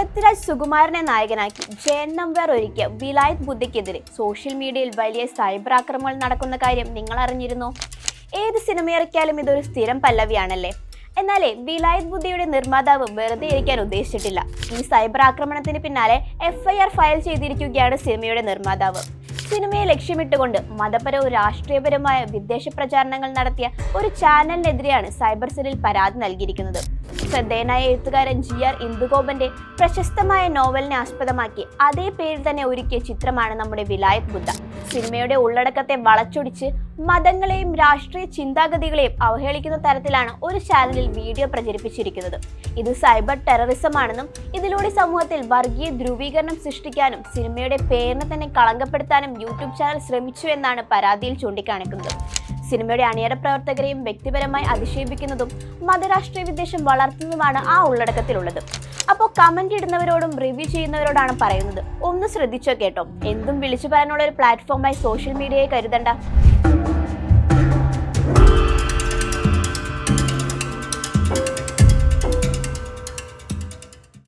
പൃഥ്വിരാജ് സുകുമാരനെ നായകനാക്കി ജയൻ നമ്പ്യാർ ഒരുക്കിയ വിലായത് ബുദ്ധിക്കെതിരെ സോഷ്യൽ മീഡിയയിൽ വലിയ സൈബർ ആക്രമണങ്ങൾ നടക്കുന്ന കാര്യം നിങ്ങൾ അറിഞ്ഞിരുന്നോ ഏത് സിനിമയിറക്കിയാലും ഇതൊരു സ്ഥിരം പല്ലവിയാണല്ലേ? എന്നാലേ വിലായത് ബുദ്ധിയുടെ നിർമ്മാതാവ് വെറുതെ ഇരിക്കാൻ ഉദ്ദേശിച്ചിട്ടില്ല. ഈ സൈബർ ആക്രമണത്തിന് പിന്നാലെ എഫ്ഐആർ ഫയൽ ചെയ്തിരിക്കുകയാണ് സിനിമയുടെ നിർമ്മാതാവ്. സിനിമയെ ലക്ഷ്യമിട്ടുകൊണ്ട് മതപരവും രാഷ്ട്രീയപരവുമായ വിദേശ പ്രചാരണങ്ങൾ നടത്തിയ ഒരു ചാനലിനെതിരെയാണ് സൈബർ സെല്ലിൽ പരാതി നൽകിയിരിക്കുന്നത്. ശ്രദ്ധേയനായ എഴുത്തുകാരൻ ജി ആർ ഇന്ദുഗോപന്റെ പ്രശസ്തമായ നോവലിനെ ആസ്പദമാക്കി അതേ പേരിൽ തന്നെ ഒരുക്കിയ ചിത്രമാണ് നമ്മുടെ വിലായത് ബുദ്ധ. സിനിമയുടെ ഉള്ളടക്കത്തെ വളച്ചൊടിച്ച് മതങ്ങളെയും രാഷ്ട്രീയ ചിന്താഗതികളെയും അവഹേളിക്കുന്ന തരത്തിലാണ് ഒരു ചാനലിൽ വീഡിയോ പ്രചരിപ്പിച്ചിരിക്കുന്നത്. ഇത് സൈബർ ടെററിസം ആണെന്നും ഇതിലൂടെ സമൂഹത്തിൽ വർഗീയ ധ്രുവീകരണം സൃഷ്ടിക്കാനും സിനിമയുടെ പേരിനെ തന്നെ കളങ്കപ്പെടുത്താനും യൂട്യൂബ് ചാനൽ ശ്രമിച്ചു എന്നാണ് പരാതിയിൽ ചൂണ്ടിക്കാണിക്കുന്നത്. സിനിമയുടെ അണിയറ പ്രവർത്തകരെയും വ്യക്തിപരമായി അധിക്ഷേപിക്കുന്നതും മതരാഷ്ട്രീയ വിദ്വേഷം വളർത്തുന്നതുമാണ് ആ ഉള്ളടക്കത്തിലുള്ളത്. അപ്പോൾ കമന്റ് ഇടുന്നവരോടും റിവ്യൂ ചെയ്യുന്നവരോടാണ് പറയുന്നത്. ഒന്ന് ശ്രദ്ധിച്ചോ കേട്ടോ? എന്തും വിളിച്ചു പറയാനുള്ള ഒരു പ്ലാറ്റ്ഫോമായി സോഷ്യൽ മീഡിയയെ കരുതണ്ട.